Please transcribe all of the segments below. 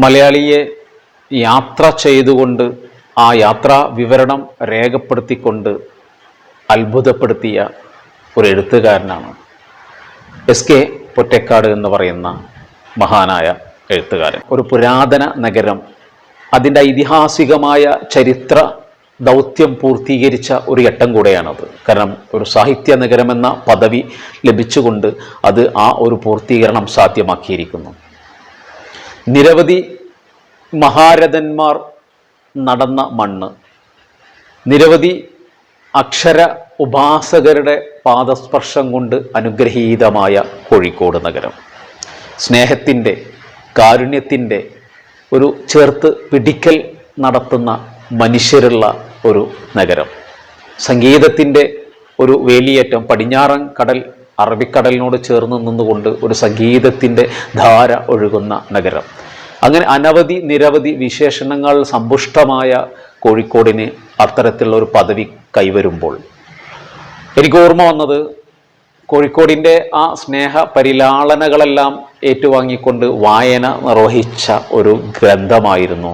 മലയാളിയെ യാത്ര ചെയ്തുകൊണ്ട് ആ യാത്രാ വിവരണം രേഖപ്പെടുത്തിക്കൊണ്ട് അത്ഭുതപ്പെടുത്തിയ ഒരു എഴുത്തുകാരനാണ് എസ് കെ പൊറ്റക്കാട് എന്ന് പറയുന്ന മഹാനായ എഴുത്തുകാരൻ. ഒരു പുരാതന നഗരം അതിന്റെ ഐതിഹാസികമായ ചരിത്ര ദൗത്യം പൂർത്തീകരിച്ച ഒരു ഘട്ടം കൂടെയാണത്. കാരണം ഒരു സാഹിത്യ നഗരമെന്ന പദവി ലഭിച്ചുകൊണ്ട് അത് ആ ഒരു പൂർത്തീകരണം സാധ്യമാക്കിയിരിക്കുന്നു. നിരവധി മഹാരഥന്മാർ നടന്ന മണ്ണ്. നിരവധി അക്ഷര ഉപാസകരുടെ പാദസ്പർശം കൊണ്ട് അനുഗ്രഹീതമായ കോഴിക്കോട് നഗരം. സ്നേഹത്തിന്റെ കാരുണ്യത്തിന്റെ ഒരു ചേർത്ത് പിടിക്കൽ നടത്തുന്ന മനുഷ്യരുള്ള ഒരു നഗരം. സംഗീതത്തിന്റെ ഒരു വേലിയേറ്റം പടിഞ്ഞാറൻ കടൽ അറബിക്കടലിനോട് ചേർന്ന് നിന്നുകൊണ്ട് ഒരു സംഗീതത്തിന്റെ ധാര ഒഴുകുന്ന നഗരം. അങ്ങനെ അനവധി നിരവധി വിശേഷണങ്ങൾ സമ്പുഷ്ടമായ കോഴിക്കോടിന് അത്തരത്തിലുള്ള ഒരു പദവി കൈവരുമ്പോൾ എനിക്ക് ഓർമ്മ വന്നത് കോഴിക്കോടിന്റെ ആ സ്നേഹ പരിലാളനകളെല്ലാം ഏറ്റുവാങ്ങിക്കൊണ്ട് വായന നിർവഹിച്ച ഒരു ഗ്രന്ഥമായിരുന്നു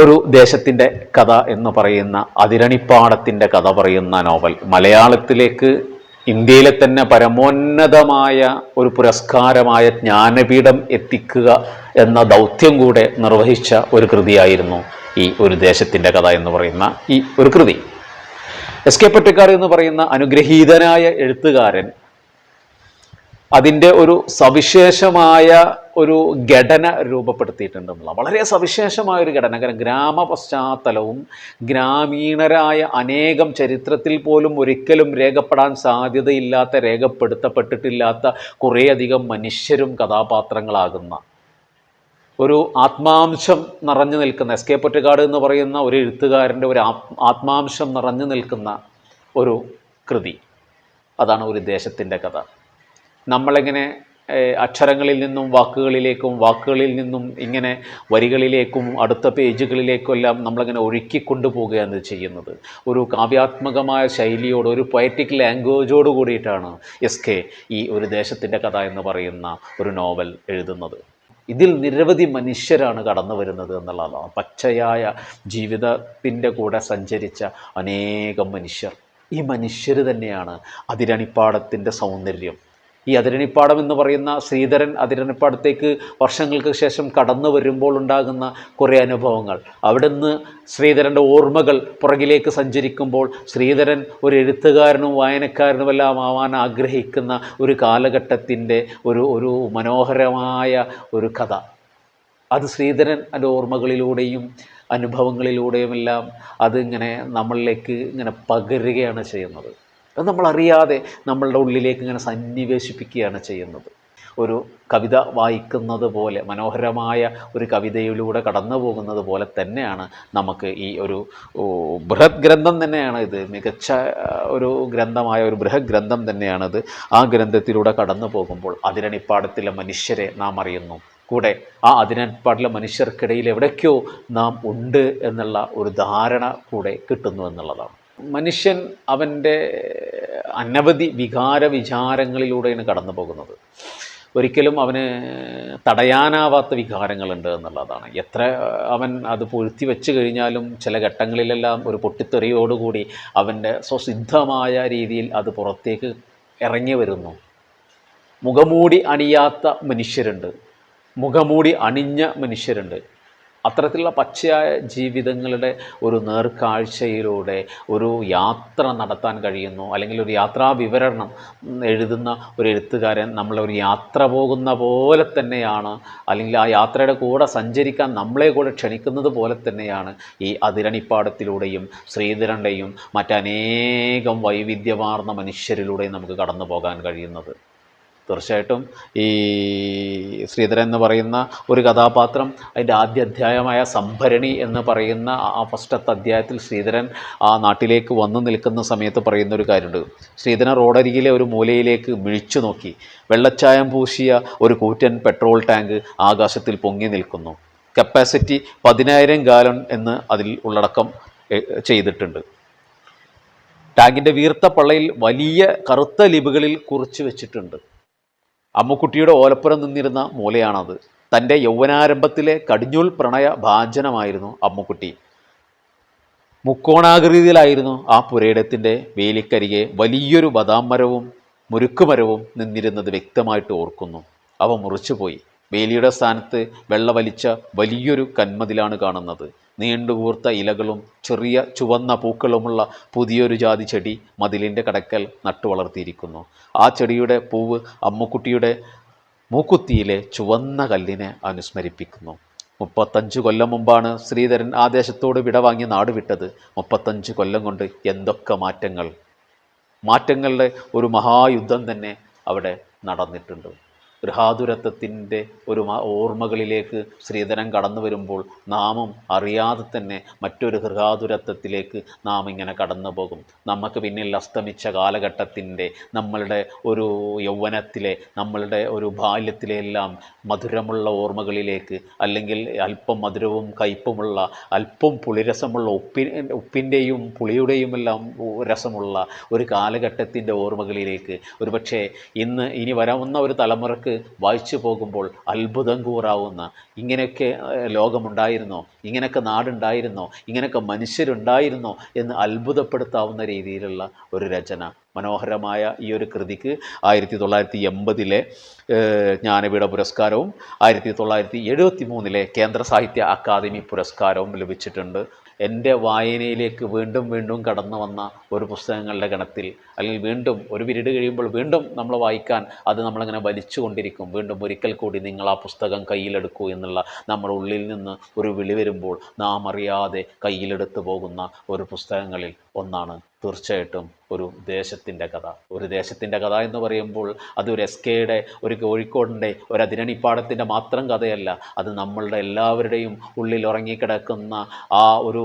ഒരു ദേശത്തിന്റെ കഥ എന്ന് പറയുന്ന അതിരണിപ്പാടത്തിന്റെ കഥ പറയുന്ന നോവൽ. മലയാളത്തിലേക്ക് ഇന്ത്യയിലെ തന്നെ പരമോന്നതമായ ഒരു പുരസ്കാരമായ ജ്ഞാനപീഠം എത്തിക്കുക എന്ന ദൗത്യം കൂടെ നിർവഹിച്ച ഒരു കൃതിയായിരുന്നു ഈ ഒരു ദേശത്തിന്റെ കഥ എന്ന് പറയുന്ന ഈ ഒരു കൃതി. എസ് കെ പട്ടിക്കാർ എന്ന് പറയുന്ന അനുഗ്രഹീതനായ എഴുത്തുകാരൻ അതിന്റെ ഒരു സവിശേഷമായ ഒരു ഘടന രൂപപ്പെടുത്തിയിട്ടുണ്ട് എന്നുള്ള വളരെ സവിശേഷമായ ഒരു ഘടന. കാരണം ഗ്രാമ പശ്ചാത്തലവും ഗ്രാമീണരായ അനേകം ചരിത്രത്തിൽ പോലും ഒരിക്കലും രേഖപ്പെടാൻ സാധ്യതയില്ലാത്ത രേഖപ്പെടുത്തപ്പെട്ടിട്ടില്ലാത്ത കുറേയധികം മനുഷ്യരും കഥാപാത്രങ്ങളാകുന്ന ഒരു ആത്മാംശം നിറഞ്ഞു നിൽക്കുന്ന എസ് കെ പൊറ്റക്കാട് എന്ന് പറയുന്ന ഒരു എഴുത്തുകാരന്റെ ഒരു ആത്മാംശം നിറഞ്ഞു നിൽക്കുന്ന ഒരു കൃതി. അതാണ് ഒരു ദേശത്തിന്റെ കഥ. നമ്മളിങ്ങനെ അക്ഷരങ്ങളിൽ നിന്നും വാക്കുകളിലേക്കും വാക്കുകളിൽ നിന്നും ഇങ്ങനെ വരികളിലേക്കും അടുത്ത പേജുകളിലേക്കും എല്ലാം നമ്മളിങ്ങനെ ഒഴുക്കി കൊണ്ടുപോവുകയാണ് ചെയ്യുന്നത്. ഒരു കാവ്യാത്മകമായ ശൈലിയോട് ഒരു പൊയറ്റിക് ലാംഗ്വേജോട് കൂടിയിട്ടാണ് എസ് കെ ഈ ഒരു ദേശത്തിന്റെ കഥ എന്ന് പറയുന്ന ഒരു നോവൽ എഴുതുന്നത്. ഇതിൽ നിരവധി മനുഷ്യരാണ് കടന്നു വരുന്നത് എന്നുള്ളതാണ്. പച്ചയായ ജീവിതത്തിന്റെ കൂടെ സഞ്ചരിച്ച അനേകം മനുഷ്യർ. ഈ മനുഷ്യർ തന്നെയാണ് അതിരണിപ്പാടത്തിന്റെ സൗന്ദര്യം. ഈ അതിരണിപ്പാടം എന്ന് പറയുന്ന ശ്രീധരൻ അതിരണിപ്പാടത്തേക്ക് വർഷങ്ങൾക്ക് ശേഷം കടന്നു വരുമ്പോൾ ഉണ്ടാകുന്ന കുറേ അനുഭവങ്ങൾ. അവിടുന്ന് ശ്രീധരന്റെ ഓർമ്മകൾ പുറകിലേക്ക് സഞ്ചരിക്കുമ്പോൾ ശ്രീധരൻ ഒരു എഴുത്തുകാരനും വായനക്കാരനുമെല്ലാം ആവാൻ ആഗ്രഹിക്കുന്ന ഒരു കാലഘട്ടത്തിന്റെ ഒരു ഒരു മനോഹരമായ ഒരു കഥ. അത് ശ്രീധരൻ അതിന്റെ ഓർമ്മകളിലൂടെയും അനുഭവങ്ങളിലൂടെയുമെല്ലാം അതിങ്ങനെ നമ്മളിലേക്ക് ഇങ്ങനെ പകരുകയാണ് ചെയ്യുന്നത്. അത് നമ്മളറിയാതെ നമ്മളുടെ ഉള്ളിലേക്ക് ഇങ്ങനെ സന്നിവേശിപ്പിക്കുകയാണ് ചെയ്യുന്നത്. ഒരു കവിത വായിക്കുന്നത് പോലെ മനോഹരമായ ഒരു കവിതയിലൂടെ കടന്നു പോകുന്നത് പോലെ തന്നെയാണ് നമുക്ക് ഈ ഒരു ബൃഹത് ഗ്രന്ഥം തന്നെയാണ് ഇത്. മികച്ച ഒരു ഗ്രന്ഥമായ ഒരു ബൃഹത് ഗ്രന്ഥം തന്നെയാണിത്. ആ ഗ്രന്ഥത്തിലൂടെ കടന്നു പോകുമ്പോൾ അതിരണിപ്പാടത്തിലെ മനുഷ്യരെ നാം അറിയുന്നു. കൂടെ ആ അതിനപ്പാടിലെ മനുഷ്യർക്കിടയിൽ എവിടേക്കോ നാം ഉണ്ട് എന്നുള്ള ഒരു ധാരണ കൂടെ കിട്ടുന്നു എന്നുള്ളതാണ്. മനുഷ്യൻ അവന്റെ അനവധി വികാര വിചാരങ്ങളിലൂടെയാണ് കടന്നു പോകുന്നത്. ഒരിക്കലും അവന് തടയാനാവാത്ത വികാരങ്ങളുണ്ട് എന്നുള്ളതാണ്. എത്ര അവൻ അത് പൊഴുത്തി വെച്ച് കഴിഞ്ഞാലും ചില ഘട്ടങ്ങളിലെല്ലാം ഒരു പൊട്ടിത്തെറിയോടുകൂടി അവന്റെ സ്വസിദ്ധമായ രീതിയിൽ അത് പുറത്തേക്ക് ഇറങ്ങി വരുന്നു. മുഖമൂടി അണിയാത്ത മനുഷ്യരുണ്ട്. മുഖമൂടി അണിഞ്ഞ മനുഷ്യരുണ്ട്. അത്തരത്തിലുള്ള പച്ചയായ ജീവിതങ്ങളുടെ ഒരു നേർക്കാഴ്ചയിലൂടെ ഒരു യാത്ര നടത്താൻ കഴിയുന്നു അല്ലെങ്കിൽ ഒരു യാത്രാ വിവരണം എഴുതുന്ന ഒരു എഴുത്തുകാരൻ നമ്മളെ ഒരു യാത്ര പോകുന്ന പോലെ തന്നെയാണ് അല്ലെങ്കിൽ ആ യാത്രയുടെ കൂടെ സഞ്ചരിക്കാൻ നമ്മളെ കൂടെ ക്ഷണിക്കുന്നത് പോലെ തന്നെയാണ് ഈ അതിരണിപ്പാടത്തിലൂടെയും ശ്രീധരന്റെയും മറ്റനേകം വൈവിധ്യമാർന്ന മനുഷ്യരിലൂടെയും നമുക്ക് കടന്നു പോകാൻ കഴിയുന്നത്. തീർച്ചയായിട്ടും ഈ ശ്രീധരൻ എന്ന് പറയുന്ന ഒരു കഥാപാത്രം അതിന്റെ ആദ്യ അധ്യായമായ സംഭരണി എന്ന് പറയുന്ന ആ ഫസ്റ്റത്തെ അധ്യായത്തിൽ ശ്രീധരൻ ആ നാട്ടിലേക്ക് വന്നു നിൽക്കുന്ന സമയത്ത് പറയുന്ന ഒരു കാര്യമുണ്ട്. ശ്രീധരൻ റോഡരികിലെ ഒരു മൂലയിലേക്ക് മിഴിച്ചു നോക്കി. വെള്ളച്ചായം പൂശിയ ഒരു കൂറ്റൻ പെട്രോൾ ടാങ്ക് ആകാശത്തിൽ പൊങ്ങി നിൽക്കുന്നു. കപ്പാസിറ്റി പതിനായിരം ഗാലൺ എന്ന് അതിൽ ഉള്ളടക്കം ചെയ്തിട്ടുണ്ട്. ടാങ്കിന്റെ വീർത്ത പള്ളയിൽ വലിയ കറുത്ത ലിപുകളിൽ കുറിച്ച് വെച്ചിട്ടുണ്ട്. അമ്മുക്കുട്ടിയുടെ ഓലപ്പുറം നിന്നിരുന്ന മൂലയാണത്. തന്റെ യൗവനാരംഭത്തിലെ കടിഞ്ഞൂൽ പ്രണയ ഭാജനമായിരുന്നു അമ്മുക്കുട്ടി. മുക്കോണാകൃതിയിലായിരുന്നു ആ പുരയിടത്തിന്റെ വേലിക്കരികെ വലിയൊരു ബദാം മരവും മുരുക്കുമരവും നിന്നിരുന്നത് വ്യക്തമായിട്ട് ഓർക്കുന്നു. അവ മുറിച്ചുപോയി. വേലിയുടെ സ്ഥാനത്ത് വെള്ളവലിച്ച വലിയൊരു കന്മതിലാണ് കാണുന്നത്. നീണ്ടുകൂർത്ത ഇലകളും ചെറിയ ചുവന്ന പൂക്കളുമുള്ള പുതിയൊരു ജാതി ചെടി മതിലിന്റെ കടക്കൽ നട്ടു വളർത്തിയിരിക്കുന്നു. ആ ചെടിയുടെ പൂവ് അമ്മുക്കുട്ടിയുടെ മൂക്കുത്തിയിലെ ചുവന്ന കല്ലിനെ അനുസ്മരിപ്പിക്കുന്നു. മുപ്പത്തഞ്ച് കൊല്ലം മുമ്പാണ് ശ്രീധരൻ ആ ദേശത്തോട് വിട വാങ്ങി നാട് വിട്ടത്. മുപ്പത്തഞ്ച് കൊല്ലം കൊണ്ട് എന്തൊക്കെ മാറ്റങ്ങൾ? മാറ്റങ്ങളുടെ ഒരു മഹായുദ്ധം തന്നെ അവിടെ നടന്നിട്ടുണ്ട്. ഗൃഹാതുരത്വത്തിന്റെ ഒരു ഓർമ്മകളിലേക്ക് സ്ത്രീധനം കടന്നു വരുമ്പോൾ നാമും അറിയാതെ തന്നെ മറ്റൊരു ഗൃഹാതുരത്വത്തിലേക്ക് നാം ഇങ്ങനെ കടന്നു പോകും. നമുക്ക് പിന്നിൽ അസ്തമിച്ച കാലഘട്ടത്തിന്റെ നമ്മളുടെ ഒരു യൗവനത്തിലെ നമ്മളുടെ ഒരു ബാല്യത്തിലെ എല്ലാം മധുരമുള്ള ഓർമ്മകളിലേക്ക് അല്ലെങ്കിൽ അല്പം മധുരവും കയ്പുമുള്ള അല്പം പുളിരസമുള്ള ഉപ്പി ഉപ്പിന്റെയും പുളിയുടെയും എല്ലാം രസമുള്ള ഒരു കാലഘട്ടത്തിന്റെ ഓർമ്മകളിലേക്ക് ഒരുപക്ഷെ ഇന്ന് ഇനി വരാവുന്ന ഒരു തലമുറയ്ക്ക് വായിച്ചു പോകുമ്പോൾ അത്ഭുതം കൂറാവുന്ന ഇങ്ങനെയൊക്കെ ലോകമുണ്ടായിരുന്നോ? ഇങ്ങനെയൊക്കെ നാടുണ്ടായിരുന്നോ? ഇങ്ങനെയൊക്കെ മനുഷ്യരുണ്ടായിരുന്നോ? എന്ന് അത്ഭുതപ്പെടുത്താവുന്ന രീതിയിലുള്ള ഒരു രചന മനോഹരമായ ഈ ഒരു കൃതിക്ക് ആയിരത്തി തൊള്ളായിരത്തി എൺപതിലെ ജ്ഞാനപീഠ പുരസ്കാരവും ആയിരത്തി തൊള്ളായിരത്തി എഴുപത്തി മൂന്നിലെ കേന്ദ്ര സാഹിത്യ അക്കാദമി പുരസ്കാരവും ലഭിച്ചിട്ടുണ്ട്. എന്റെ വായനയിലേക്ക് വീണ്ടും വീണ്ടും കടന്നു വന്ന ഒരു പുസ്തകങ്ങളുടെ ഗണത്തിൽ അല്ലെങ്കിൽ വീണ്ടും ഒരു പിരീഡ് കഴിയുമ്പോൾ വീണ്ടും നമ്മൾ വായിക്കാൻ അത് നമ്മളിങ്ങനെ വലിച്ചു കൊണ്ടിരിക്കും. വീണ്ടും ഒരിക്കൽ കൂടി നിങ്ങൾ ആ പുസ്തകം കയ്യിലെടുക്കൂ എന്നുള്ള നമ്മുടെ ഉള്ളിൽ നിന്ന് ഒരു വിളി വരുമ്പോൾ നാം അറിയാതെ കയ്യിലെടുത്ത് പോകുന്ന ഒരു പുസ്തകങ്ങളിൽ ഒന്നാണ് തീർച്ചയായിട്ടും ഒരു ദേശത്തിന്റെ കഥ. ഒരു ദേശത്തിന്റെ കഥ എന്ന് പറയുമ്പോൾ അത് ഒരു എസ് കെയുടെ ഒരു കോഴിക്കോടിന്റെ ഒരു അതിരണിപ്പാടത്തിന്റെ മാത്രം കഥയല്ല. അത് നമ്മളുടെ എല്ലാവരുടെയും ഉള്ളിൽ ഉറങ്ങിക്കിടക്കുന്ന ആ ഒരു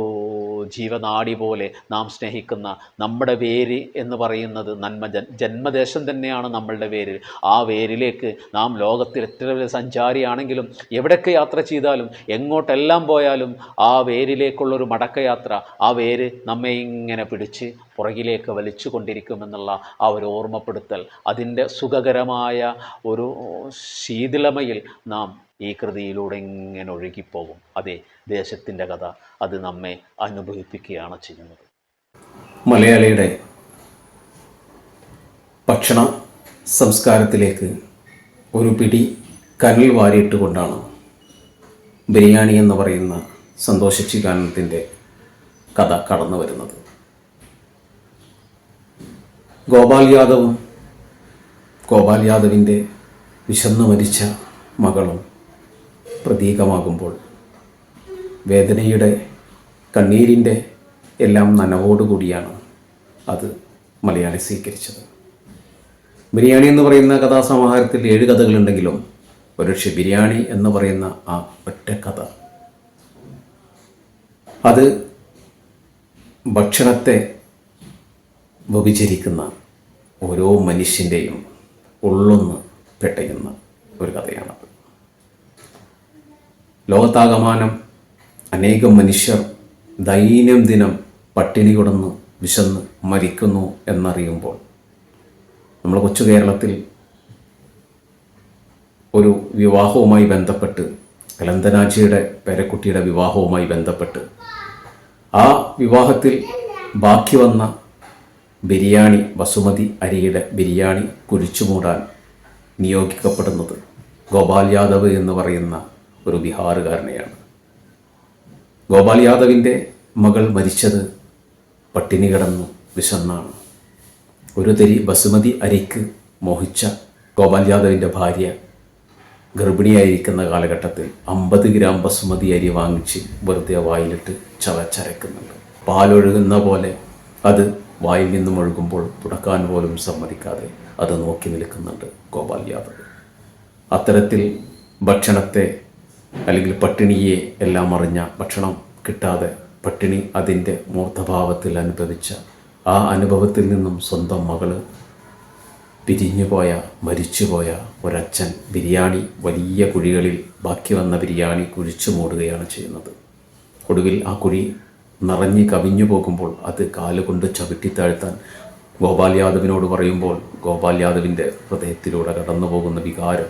ജീവനാടി പോലെ നാം സ്നേഹിക്കുന്ന നമ്മുടെ വേര് എന്ന് പറയുന്നത് നന്മ ജന്മദേശം തന്നെയാണ് നമ്മളുടെ വേര്. ആ വേരിലേക്ക് നാം ലോകത്തിൽ എത്ര വലിയ സഞ്ചാരിയാണെങ്കിലും എവിടെയൊക്കെ യാത്ര ചെയ്താലും എങ്ങോട്ടെല്ലാം പോയാലും ആ വേരിലേക്കുള്ളൊരു മടക്കയാത്ര ആ വേര് നമ്മെ ഇങ്ങനെ പിടിച്ച് പുറകിലേക്ക് വലിച്ചു കൊണ്ടിരിക്കുമെന്നുള്ള ആ ഒരു ഓർമ്മപ്പെടുത്തൽ അതിന്റെ സുഖകരമായ ഒരു ശീതളമയിൽ നാം ഈ കൃതിയിലൂടെ ഇങ്ങനെ ഒഴുകിപ്പോകും. അതെ ദേശത്തിന്റെ കഥ അത് നമ്മെ അനുഭവിപ്പിക്കുകയാണ് ചെയ്യുന്നത്. മലയാളിയുടെ ഭക്ഷണ സംസ്കാരത്തിലേക്ക് ഒരു പിടി കനൽ വാരിയിട്ടുകൊണ്ടാണ് ബിരിയാണി എന്ന് പറയുന്ന സന്തോഷിച്ചിക്കാനത്തിന്റെ കഥ കടന്നു വരുന്നത് ഗോപാൽ യാദവും ഗോപാൽ യാദവിന്റെ വിശന്നു മരിച്ച മകളും പ്രതീകമാകുമ്പോൾ വേദനയുടെ കണ്ണീരിന്റെ എല്ലാം നനവോടുകൂടിയാണ് അത് മലയാളി സ്വീകരിച്ചത്. ബിരിയാണി എന്ന് പറയുന്ന കഥാസമാഹാരത്തിൽ ഏഴ് കഥകളുണ്ടെങ്കിലും ഒരുപക്ഷെ ബിരിയാണി എന്ന് പറയുന്ന ആ ഒറ്റ കഥ. അത് ഭക്ഷണത്തെ വ്യഭിചരിക്കുന്ന ഓരോ മനുഷ്യന്റെയും ഉള്ളൊന്ന് പെട്ടയുന്ന ഒരു കഥയാണത്. ലോകത്താകമാനം അനേകം മനുഷ്യർ ദൈനംദിനം പട്ടിണി കിടന്ന് വിശന്ന് മരിക്കുന്നു എന്നറിയുമ്പോൾ നമ്മൾ കൊച്ചു കേരളത്തിൽ ഒരു വിവാഹവുമായി ബന്ധപ്പെട്ട് കലന്തനാജിയുടെ പേരക്കുട്ടിയുടെ വിവാഹവുമായി ബന്ധപ്പെട്ട് ആ വിവാഹത്തിൽ ബാക്കി വന്ന ബിരിയാണി ബസുമതി അരിയുടെ ബിരിയാണി കുഴിച്ചു മൂടാൻ നിയോഗിക്കപ്പെടുന്നത് ഗോപാൽ യാദവ് എന്ന് പറയുന്ന ഒരു ബിഹാറുകാരനെയാണ്. ഗോപാൽ യാദവിന്റെ മകൾ മരിച്ചത് പട്ടിണി കിടന്നു വിശന്നാണ്. ഒരു തരി ബസുമതി അരിക്ക് മോഹിച്ച ഗോപാൽ യാദവിന്റെ ഭാര്യ ഗർഭിണിയായിരിക്കുന്ന കാലഘട്ടത്തിൽ അമ്പത് ഗ്രാം ബസുമതി അരി വാങ്ങിച്ച് വെറുതെ വായിലിട്ട് ചവച്ചരക്കുന്നുണ്ട്. പാലൊഴുകുന്ന പോലെ അത് വായിൽ നിന്നും ഒഴുകുമ്പോൾ തുടക്കാൻ പോലും സമ്മതിക്കാതെ അത് നോക്കി നിൽക്കുന്നുണ്ട് ഗോപാൽ യാദവ്. അത്തരത്തിൽ ഭക്ഷണത്തെ അല്ലെങ്കിൽ പട്ടിണിയെ എല്ലാം അറിഞ്ഞ ഭക്ഷണം കിട്ടാതെ പട്ടിണി അതിന്റെ മൂർത്തഭാവത്തിൽ അനുഭവിച്ച ആ അനുഭവത്തിൽ നിന്നും സ്വന്തം മകൾ പിരിഞ്ഞുപോയ മരിച്ചുപോയ ഒരച്ഛൻ ബിരിയാണി വലിയ കുഴികളിൽ ബാക്കി വന്ന ബിരിയാണി കുഴിച്ചു മൂടുകയാണ് ചെയ്യുന്നത്. ഒടുവിൽ ആ കുഴി നിറഞ്ഞ് കവിഞ്ഞു പോകുമ്പോൾ അത് കാലുകൊണ്ട് ചവിട്ടിത്താഴ്ത്താൻ ഗോപാൽ യാദവിനോട് പറയുമ്പോൾ ഗോപാൽ യാദവിന്റെ ഹൃദയത്തിലൂടെ കടന്നു പോകുന്ന വികാരം